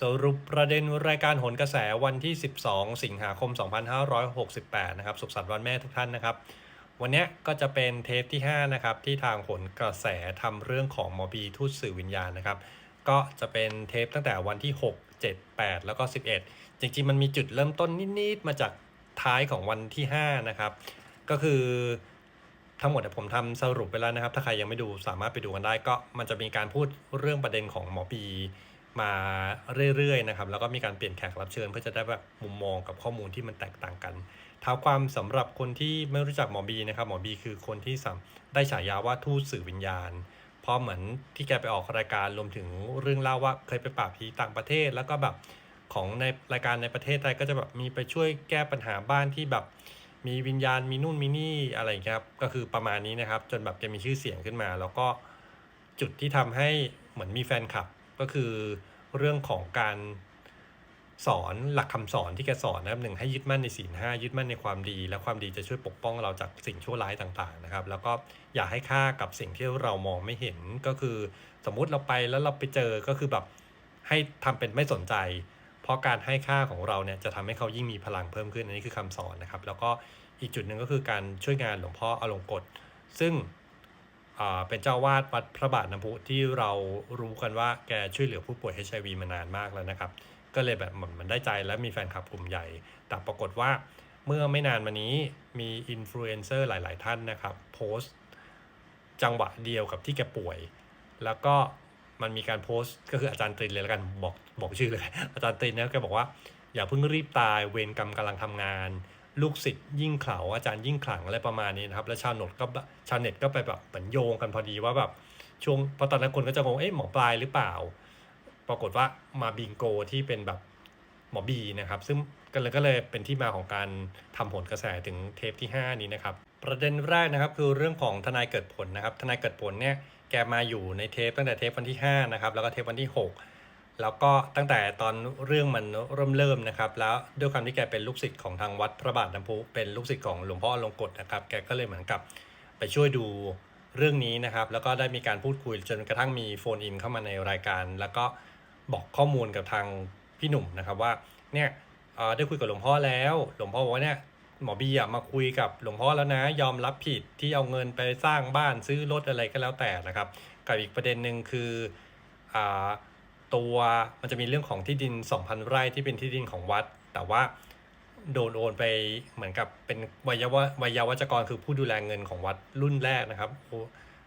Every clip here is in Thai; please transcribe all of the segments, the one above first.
สรุปประเด็นรายการโหนกระแสวันที่ 12 สิงหาคม 2568 นะครับ สุขสันต์วันแม่ทุกท่านนะครับ วันนี้ก็จะเป็นเทปที่ 5 นะครับ ที่ทางโหนกระแสทำเรื่องของหมอบีทูตสื่อวิญญาณนะครับ ก็จะเป็นเทปตั้งแต่วันที่ 6 7 8 แล้วก็ 11 จริงๆ มันมีจุดเริ่มต้นนิด ๆ มาจากท้ายของวันที่ 5 นะครับ ก็คือทั้งหมดผมทำสรุปไปแล้วนะครับ ถ้าใครยังไม่ดูสามารถไปดูกันได้ ก็มันจะมีการพูดเรื่องประเด็นของหมอบี มาเรื่อยๆนะครับแล้วก็มีการเปลี่ยนแขกรับเชิญ เพื่อจะได้แบบมุมมองกับข้อมูลที่มันแตกต่างกันเท้าความสำหรับคนที่ไม่รู้จักหมอบีนะครับหมอบีคือคนที่สได้ฉายาว่าทูตสื่อวิญญาณเพราะเหมือนที่แกไปออกรายการรวมถึงเรื่องเล่าว่าเคยไปปราบผีต่างประเทศ แล้วก็แบบของในรายการในประเทศไทยก็จะแบบมีไปช่วยแก้ปัญหาบ้านที่แบบมีวิญญาณมีนู่นมีนี่อะไรครับก็คือประมาณนี้นะครับ จนแบบแกมีชื่อเสียงขึ้นมา แล้วก็จุดที่ทำให้เหมือนมีแฟนคลับ ก็คือเรื่องของการสอนหลักคำสอนที่แกสอนนะครับหนึ่งให้ยึดมั่นในศีลห้ายึดมั่นในความดี และความดีจะช่วยปกป้องเราจากสิ่งชั่วร้ายต่างๆนะครับ แล้วก็อย่าให้ค่ากับสิ่งที่เรามองไม่เห็นก็คือสมมุติเราไปแล้วเราไปเจอก็คือแบบให้ทำเป็นไม่สนใจ เพราะการให้ค่าของเราเนี่ยจะทำให้เขายิ่งมีพลังเพิ่มขึ้นอันนี้คือคำสอนนะครับ แล้วก็อีกจุดหนึ่งก็คือการช่วยงานหลวงพ่ออลงกฎซึ่ง เป็นเจ้าวาดวัดพระบาทน้ำพุที่เรารู้กันว่าแกช่วยเหลือผู้ป่วย HIV มานานมากแล้วนะครับ ก็เลยแบบมันได้ใจและมีแฟนคลับกลุ่มใหญ่ แต่ปรากฏว่าเมื่อไม่นานมานี้มีอินฟลูเอนเซอร์หลาย ๆ ท่านนะครับโพสต์จังหวะเดียวกับที่แกป่วย แล้วก็มันมีการโพสต์ก็คืออาจารย์ตรินเลยแล้วกันบอกบอกชื่อเลย อาจารย์ตรินเนี่ยแกบอกว่า อย่าเพิ่งรีบตายเวรกรรมกำลังทำงาน ลูกศิษย์ยิ่งเขลาอาจารย์ยิ่งขลังอะไรประมาณนี้นะครับ แล้วชาวเน็ตก็ชาวเน็ตก็ไปแบบเหมือนโยงกันพอดีว่าแบบช่วงพราะตอนนั้นคนก็จะงงเอ๊ะหมอปลายหรือเปล่า ปรากฏว่ามาบิงโกที่เป็นแบบหมอบีนะครับ ซึ่งก็เลยก็เลยเป็นที่มาของการทำผลกระแสถึงเทปที่ 5 นี้นะครับ ประเด็นแรกนะครับคือเรื่องของทนายเกิดผลนะครับ ทนายเกิดผลเนี่ยแกมาอยู่ในเทปตั้งแต่เทปวันที่5นะครับแล้วก็เทปวันที่ 6 แล้วก็ตั้งแต่ตอนเรื่องมันเริ่มเริ่มนะครับ แล้วด้วยความที่แกเป็นลูกศิษย์ของทางวัดพระบาทน้ำพุเป็นลูกศิษย์ของหลวงพ่อลงกฎนะครับ แกก็เลยเหมือนกับไปช่วยดูเรื่องนี้นะครับ แล้วก็ได้มีการพูดคุยจนกระทั่งมีโฟนอินเข้ามาในรายการ แล้วก็บอกข้อมูลกับทางพี่หนุ่มนะครับว่าเนี่ยเออได้คุยกับหลวงพ่อแล้ว หลวงพ่อบอกว่าเนี่ยหมอบีอะมาคุยกับหลวงพ่อแล้วนะ ยอมรับผิดที่เอาเงินไปสร้างบ้านซื้อรถอะไรก็แล้วแต่นะครับ กับอีกประเด็นหนึ่งคืออ่า ตัวมันจะมีเรื่องของที่ดิน 2,000 ไร่ที่เป็นที่ดินของวัด แต่ว่าโดนโอนไปเหมือนกับเป็นวัยวะวัยวัจกรคือผู้ดูแลเงินของวัดรุ่นแรกนะครับ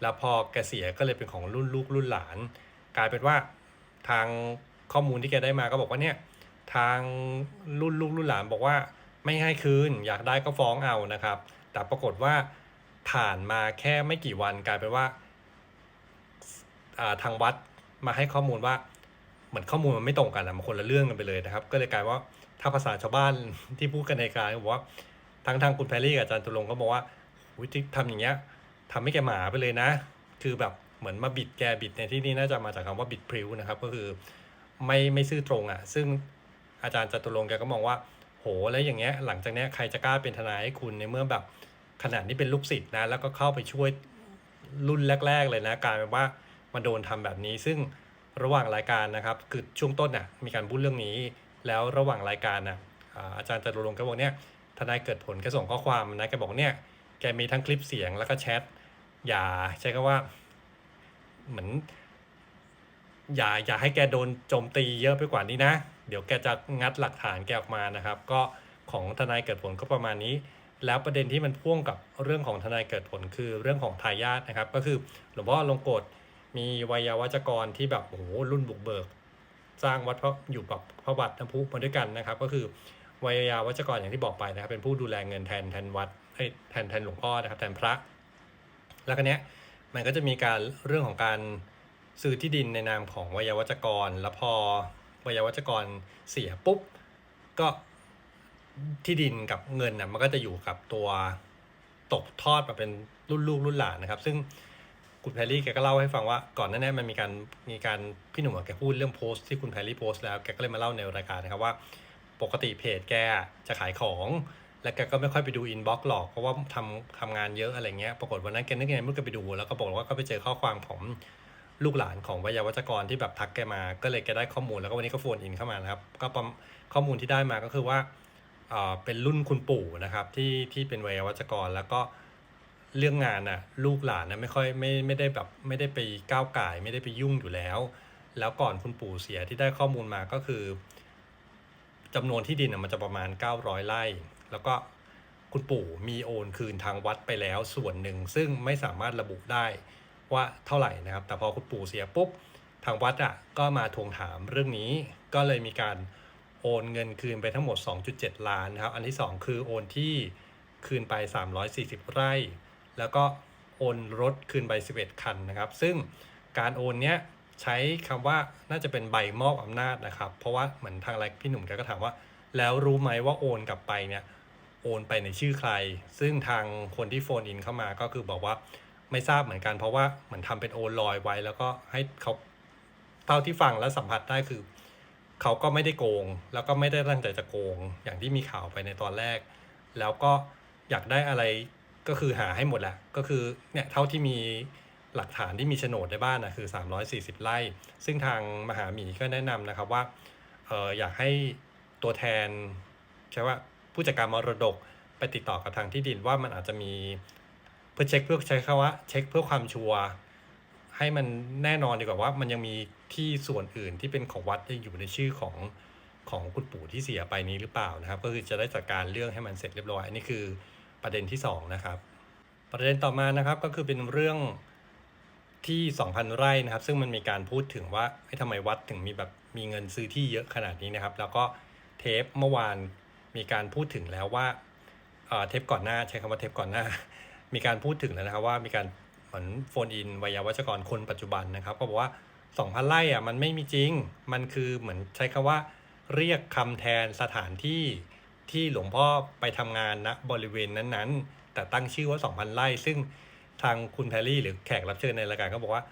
แล้วพอแกเสียก็เลยเป็นของรุ่นลูกรุ่นหลาน กลายเป็นว่าทางข้อมูลที่แกได้มาก็บอกว่าเนี่ยทางรุ่นลูกรุ่นหลานบอกว่าไม่ให้คืนอยากได้ก็ฟ้องเอานะครับ แต่ปรากฏว่าผ่านมาแค่ไม่กี่วันกลายเป็นว่าอ่าทางวัดมาให้ข้อมูลว่า เหมือนข้อมูลมันไม่ตรงกันอะมันคนละเรื่องกันไปเลยนะครับ ก็เลยกลายว่าถ้าภาษาชาวบ้านที่พูดกันในการบอกว่าทางทางคุณแพรรี่กับอาจารย์ตุลงก็บอกว่าวิธีทำอย่างเงี้ยทำให้แกหมาไปเลยนะ คือแบบเหมือนมาบิดแกบิดในที่นี้น่าจะมาจากคำว่าบิดพริ้วนะครับ ก็คือไม่ไม่ซื่อตรงอะ ซึ่งอาจารย์จตุรงค์แกก็มองว่า โหแล้วอย่างเงี้ยหลังจากเนี้ยใครจะกล้าเป็นทนายให้คุณในเมื่อแบบขนาดนี้เป็นลูกศิษย์นะ แล้วก็เข้าไปช่วยรุ่นแรก ๆ เลยนะกลายเป็นว่ามาโดนทำแบบนี้ซึ่ง ระหว่างรายการนะครับคือช่วงต้นน่ะมีการพูดเรื่องนี้ แล้วระหว่างรายการน่ะอาอาจารย์จตุรงค์ก็บอกเนี่ยทนายเกิดผลก็ส่งข้อความนะแกบอกเนี่ยแกมีทั้งคลิปเสียงแล้วก็แชทอย่าใช้คำว่าเหมือนอย่าอย่าให้แกโดนโจมตีเยอะไปกว่านี้นะ เดี๋ยวแกจะงัดหลักฐานแกออกมานะครับ ก็ของทนายเกิดผลก็ประมาณนี้ แล้วประเด็นที่มันพ่วงกับเรื่องของทนายเกิดผลคือเรื่องของทายาทนะครับ ก็คือหลวงพ่อลงกฎ มีวัยวัจกรที่แบบโอ้โหรุ่นบุกเบิก สร้างวัดพระอยู่กับพระวัดน้ำพุมาด้วยกันนะครับ ก็คือวัยวัจกรอย่างที่บอกไปนะครับ เป็นผู้ดูแลเงินแทนแทนวัดแทนแทนหลวงพ่อนะครับ แทนพระ แล้วก็เนี้ยมันก็จะมีการเรื่องของการซื้อที่ดินในนามของวัยวัจกร แล้วพอวัยวัจกรเสียปุ๊บก็ที่ดินกับเงินนะมันก็จะอยู่กับตัวตกทอดมาเป็นรุ่นลูกรุ่นหลานนะครับ ซึ่ง คุณแพรรี่แกก็เล่าให้ฟังว่าก่อนหน้านี้มันมีการมีการพี่หนุ่มอะแกพูดเรื่องโพสต์ที่คุณแพรรี่โพสต์แล้วแกก็เลยมาเล่าในรายการนะครับว่า ปกติเพจแกจะขายของแล้วแกก็ไม่ค่อยไปดูอินบ็อกซ์หรอก เพราะว่าทำทำงานเยอะอะไรเงี้ย ปรากฏวันนั้นแกนึกยังไงไม่รู้แกไปดู แล้วก็บอกว่าก็ไปเจอข้อความของลูกหลานของวิยาวัจกรที่แบบทักแกมา ก็เลยแกได้ข้อมูลแล้วก็วันนี้ก็โฟนอินเข้ามานะครับ ก็ข้อมูลที่ได้มาก็คือว่าเป็นรุ่นคุณปู่นะครับที่ที่เป็นวิยาวัจกรแล้วก็ เรื่องงานน่ะลูกหลานนะไม่ค่อยไม่ไม่ได้แบบไม่ได้ไปก้าวไก่ไม่ได้ไปยุ่งอยู่แล้ว แล้วก่อนคุณปู่เสียที่ได้ข้อมูลมาก็คือจำนวนที่ดินนะมันจะประมาณ 900ไร่แล้วก็คุณปู่มีโอนคืนทางวัดไปแล้วส่วนหนึ่ง ซึ่งไม่สามารถระบุได้ว่าเท่าไหร่นะครับ แต่พอคุณปู่เสียปุ๊บทางวัดอะก็มาทวงถามเรื่องนี้ ก็เลยมีการโอนเงินคืนไปทั้งหมด 2.7 ล้านนะครับ อันที่ 2 คือโอนที่คืนไป 340 ไร่ แล้วก็โอนรถคืนไป11 คันนะครับ ซึ่งการโอนเนี้ยใช้คำว่าน่าจะเป็นใบมอบอำนาจนะครับ เพราะว่าเหมือนทางไลน์พี่หนุ่มแกก็ถามว่า แล้วรู้ไหมว่าโอนกลับไปเนี่ยโอนไปในชื่อใคร ซึ่งทางคนที่โฟนอินเข้ามาก็คือบอกว่าไม่ทราบเหมือนกัน เพราะว่าเหมือนทำเป็นโอนลอยไว้ แล้วก็ให้เขาเท่าที่ฟังและสัมผัสได้คือ เขาก็ไม่ได้โกง แล้วก็ไม่ได้ตั้งใจจะโกง อย่างที่มีข่าวไปในตอนแรก แล้วก็อยากได้อะไร ก็คือหาให้หมดแหละก็คือเนี่ยเท่าที่มีหลักฐานที่มีโฉนดในบ้านนะคือ 340 ไร่ ซึ่งทางมหาหมีก็แนะนำนะครับว่าเอออยากให้ตัวแทนใช่ว่าผู้จัดการมรดกไปติดต่อกับทางที่ดินว่ามันอาจจะมีเพื่อเช็คเพื่อใช้คำว่าเช็คเพื่อความชัวร์ให้มันแน่นอนดีกว่าว่ามันยังมีที่ส่วนอื่นที่เป็นของวัดยังอยู่ในชื่อของของคุณปู่ที่เสียไปนี้หรือเปล่านะครับ ก็คือจะได้จัดการเรื่องให้มันเสร็จเรียบร้อยอันนี้คือ ประเด็นที่สองนะครับ ประเด็นต่อมานะครับก็คือเป็นเรื่องที่ 2,000 ไร่นะครับ ซึ่งมันมีการพูดถึงว่าเอ้ทำไมวัดถึงมีแบบมีเงินซื้อที่เยอะขนาดนี้นะครับ แล้วก็เทปเมื่อวานมีการพูดถึงแล้วว่าเทปก่อนหน้าใช้คำว่าเทปก่อนหน้า มีการพูดถึงแล้วนะครับว่ามีการเหมือนโฟนอินวัยวัชกรคนปัจจุบันนะครับ ก็บอกว่า 2,000 ไร่อะมันไม่มีจริง มันคือเหมือนใช้คำว่า เรียกคำแทนสถานที่ ที่หลวงพ่อไปทำงานณบริเวณนั้นๆ แต่ตั้งชื่อว่า 2,000 ไร่ ซึ่งทางคุณแพรรี่หรือแขกรับเชิญในรายการก็บอกว่า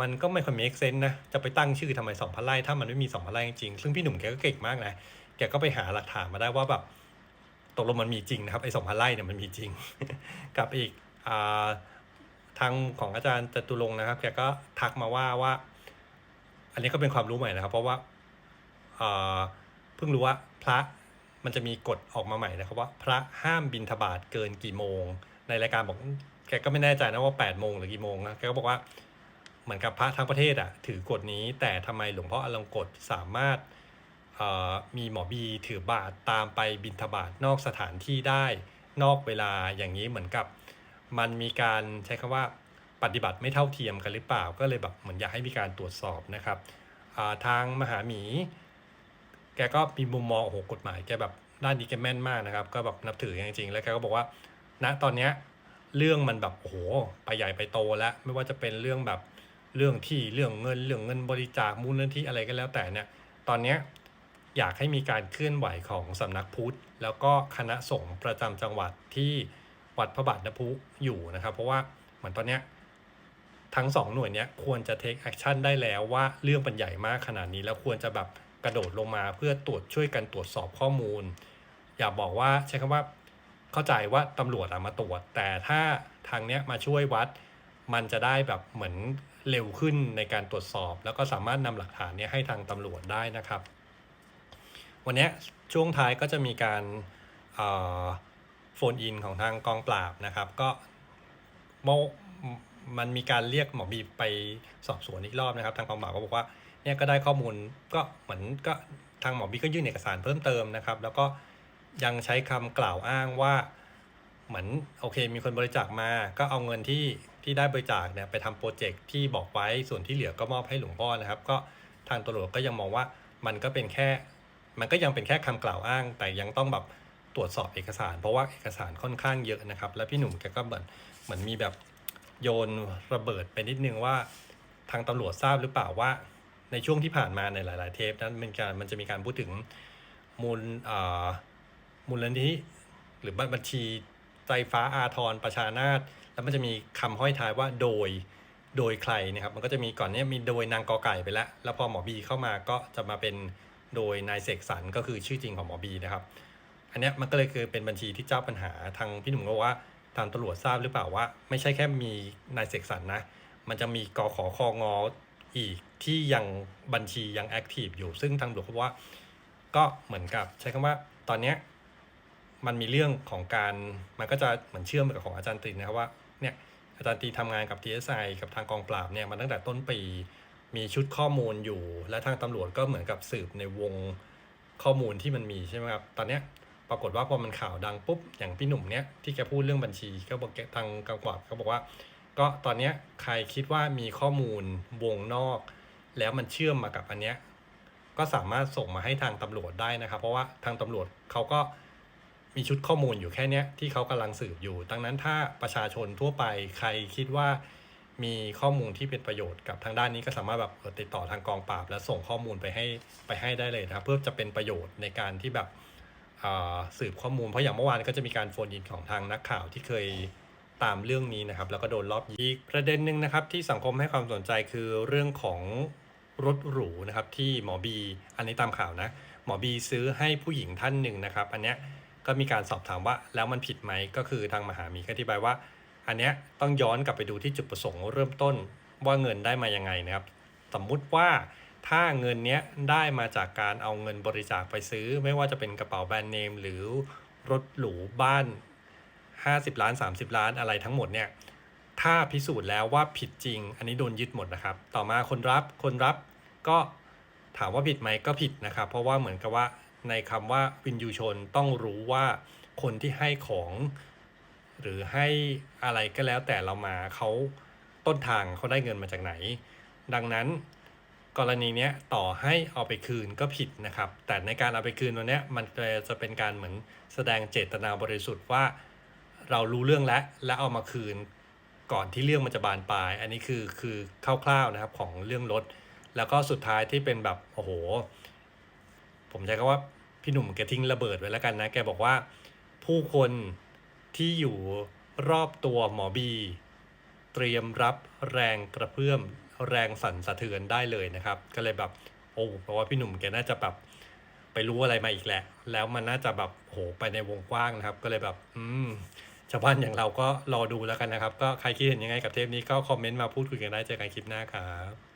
มันก็ไม่ค่อยมีเอกเซนนะ จะไปตั้งชื่อทำไม 2,000 ไร่ถ้ามันไม่มี 2,000 ไร่จริงๆซึ่งพี่หนุ่มแกก็เก่งมากนะ แกก็ไปหาหลักฐานมาได้ว่าแบบตกลงมันมีจริงนะครับไอ้2,000 ไร่เนี่ยมันมีจริง กับอีกอ่าทางของอาจารย์จตุรงค์นะครับ แกก็ทักมาว่าว่า อันนี้ก็เป็นความรู้ใหม่นะครับ เพราะว่าเพิ่งรู้ว่าพระ มันจะมีกฎออกมาใหม่นะครับว่า พระห้ามบิณฑบาตเกินกี่โมง ในรายการบอกแกก็ไม่แน่ใจนะว่า8ปดโมงหรือกี่โมงนะแกก็บอกว่าเหมือนกับพระทั้งประเทศอะถือกฎนี้ แต่ทำไมหลวงพ่ออลงกฎสามารถมีหมอบีถือบาตรตามไปบิณฑบาตนอกสถานที่ได้นอกเวลาอย่างนี้เหมือนกับ มันมีการใช้คำว่าปฏิบัติไม่เท่าเทียมกันหรือเปล่า ก็เลยแบบเหมือนอยากให้มีการตรวจสอบนะครับทางมหาหมี แกก็มีมุมมองโอ้โหกฎหมายแกแบบด้านนี้แกแม่นมากนะครับ ก็แบบนับถือจริงๆแล้วแกก็บอกว่าณตอนเนี้ยเรื่องมันแบบโอ้โหไปใหญ่ไปโตแล้ว ไม่ว่าจะเป็นเรื่องแบบเรื่องที่เรื่องเงินเรื่องเงินบริจาคมูลนิธิอะไรก็แล้วแต่เนี่ยตอนเนี้ยอยากให้มีการเคลื่อนไหวของสำนักพุทธ แล้วก็คณะสงฆ์ประจำจังหวัดที่วัดพระบาทน้ำพุอยู่นะครับ เพราะว่าเหมือนตอนเนี้ยทั้งสองหน่วยเนี้ยควรจะ take action ได้แล้วว่าเรื่องมันใหญ่มากขนาดนี้แล้วควรจะแบบ กระโดดลงมาเพื่อตรวจช่วยกันตรวจสอบข้อมูล อย่าบอกว่าใช้คำว่าเข้าใจว่าตำรวจอะมาตรวจ แต่ถ้าทางเนี้ยมาช่วยวัด มันจะได้แบบเหมือนเร็วขึ้นในการตรวจสอบ แล้วก็สามารถนำหลักฐานเนี้ยให้ทางตำรวจได้นะครับ วันเนี้ยช่วงท้ายก็จะมีการโฟนอินของทางกองปราบนะครับ ก็เมื่อ มันมีการเรียกหมอบีไปสอบสวนอีกรอบนะครับ ทางกองปราบก็บอกว่าเนี่ยก็ได้ข้อมูลก็เหมือนก็ทางหมอบีก็ยื่นเอกสารเพิ่มเติมนะครับ แล้วก็ยังใช้คำกล่าวอ้างว่าเหมือนโอเค มีคนบริจาคมา ก็เอาเงินที่ที่ได้บริจาคเนี่ยไปทำโปรเจกต์ที่บอกไว้ส่วนที่เหลือก็มอบให้หลวงพ่อนะครับ ก็ทางตำรวจก็ยังมองว่ามันก็เป็นแค่ มันก็ยังเป็นแค่คำกล่าวอ้าง แต่ยังต้องแบบตรวจสอบเอกสาร เพราะว่าเอกสารค่อนข้างเยอะนะครับ แล้วพี่หนุ่มแกก็เหมือนเหมือนมีแบบ โยนระเบิดไปนิดนึงว่าทางตำรวจทราบหรือเปล่าว่า ในช่วงที่ผ่านมาในหลาย ๆ เทปนั้นมันการมันจะมีการพูดถึงมูลมูลนิธิหรือบัญชีใจฟ้าอาทรประชานาตแล้วมันจะมีคำห้อยท้ายว่าโดยโดยใครนะครับ มันก็จะมีก่อนเนี้ยมีโดยนางกอไก่ไปแล้ว แล้วพอหมอบีเข้ามาก็จะมาเป็นโดยนายเสกสรรก็คือชื่อจริงของหมอบีนะครับ อันเนี้ยมันก็เลยคือเป็นบัญชีที่เจ้าปัญหาทางพี่หนุ่มก็ว่า ทางตำรวจทราบหรือเปล่าว่า ไม่ใช่แค่มีนายเสกสรรนะ มันจะมีกอขอคองออีกที่ยังบัญชียังแอคทีฟอยู่ ซึ่งทางตำรวจเขาบอกว่าก็เหมือนกับใช้คำว่าตอนเนี้ยมันมีเรื่องของการมันก็จะเหมือนเชื่อมกับของอาจารย์ตีนะครับว่าเนี่ยอาจารย์ตีทำงานกับ DSI กับทางกองปราบเนี่ยมาตั้งแต่ต้นปีมีชุดข้อมูลอยู่ และทางตำรวจก็เหมือนกับสืบในวงข้อมูลที่มันมีใช่ไหมครับ ตอนเนี้ย รากฏว่าพอมันข่าวดังปุ๊บอย่างพี่หนุ่มเนี่ยที่แกพูดเรื่องบัญชีก็บอกทางกองปราบเขาบอกว่า ก็ตอนเนี้ยใครคิดว่ามีข้อมูลวงนอก แล้วมันเชื่อมมากับอันเนี้ยก็สามารถส่งมาให้ทางตำรวจได้นะครับ เพราะว่าทางตำรวจเขาก็มีชุดข้อมูลอยู่แค่เนี้ยที่เขากำลังสืบอยู่ ดังนั้นถ้าประชาชนทั่วไปใครคิดว่ามีข้อมูลที่เป็นประโยชน์กับทางด้านนี้ก็สามารถแบบติดต่อทางกองปราบ แล้วส่งข้อมูลไปให้ไปให้ได้เลยนะครับเพื่อจะเป็นประโยชน์ในการที่แบบ สืบข้อมูล เพราะอย่างเมื่อวานก็จะมีการโฟนอินของทางนักข่าวที่เคยตามเรื่องนี้นะครับ แล้วก็โดนรอบอีกประเด็นหนึ่งนะครับ ที่สังคมให้ความสนใจคือเรื่องของรถหรูนะครับ ที่หมอบี อันนี้ตามข่าวนะ หมอบีซื้อให้ผู้หญิงท่านหนึ่งนะครับ อันเนี้ยก็มีการสอบถามว่าแล้วมันผิดไหมก็คือทางมหามีก็อธิบายว่า อันเนี้ยต้องย้อนกลับไปดูที่จุดประสงค์เริ่มต้นว่าเงินได้มายังไงนะครับ สมมุติว่า ถ้าเงินเนี้ยได้มาจากการเอาเงินบริจาคไปซื้อ ไม่ว่าจะเป็นกระเป๋าแบรนด์เนม หรือรถหรูบ้าน 50 ล้าน 30 ล้านอะไรทั้งหมดเนี่ยถ้าพิสูจน์แล้วว่าผิดจริง อันนี้โดนยึดหมดนะครับ ต่อมาคนรับคนรับก็ถามว่าผิดไหมก็ผิดนะครับ เพราะว่าเหมือนกับว่าในคำว่าวินยูชนต้องรู้ว่าคนที่ให้ของ หรือให้อะไรก็แล้วแต่เรามาเขาต้นทางเขาได้เงินมาจากไหน ดังนั้น กรณีเนี้ยต่อให้เอาไปคืนก็ผิดนะครับ แต่ในการเอาไปคืนตัวนี้มันจะเป็นการเหมือนแสดงเจตนาบริสุทธิ์ว่า เรารู้เรื่องแล้วและเอามาคืนก่อนที่เรื่องมันจะบานปลาย อันนี้คือคือคร่าวๆนะครับของเรื่องรถ แล้วก็สุดท้ายที่เป็นแบบโอ้โห ผมใช้คำว่าพี่หนุ่มแกทิ้งระเบิดไว้แล้วกันนะแกบอกว่าผู้คนที่อยู่รอบตัวหมอบี เตรียมรับแรงกระเพื่อม แรงสั่นสะเทือนได้เลยนะครับ ก็เลยแบบโอ้เพราะว่าพี่หนุ่มแกน่าจะแบบไปรู้อะไรมาอีกแหละ แล้วมันน่าจะแบบโหไปในวงกว้างนะครับ ก็เลยแบบ อืมชาวบ้านอย่างเราก็รอดูแล้วกันนะครับ ก็ใครคิดเห็นยังไงกับเทปนี้ก็คอมเมนต์มาพูดคุยกันได้เจอกันคลิปหน้าครับ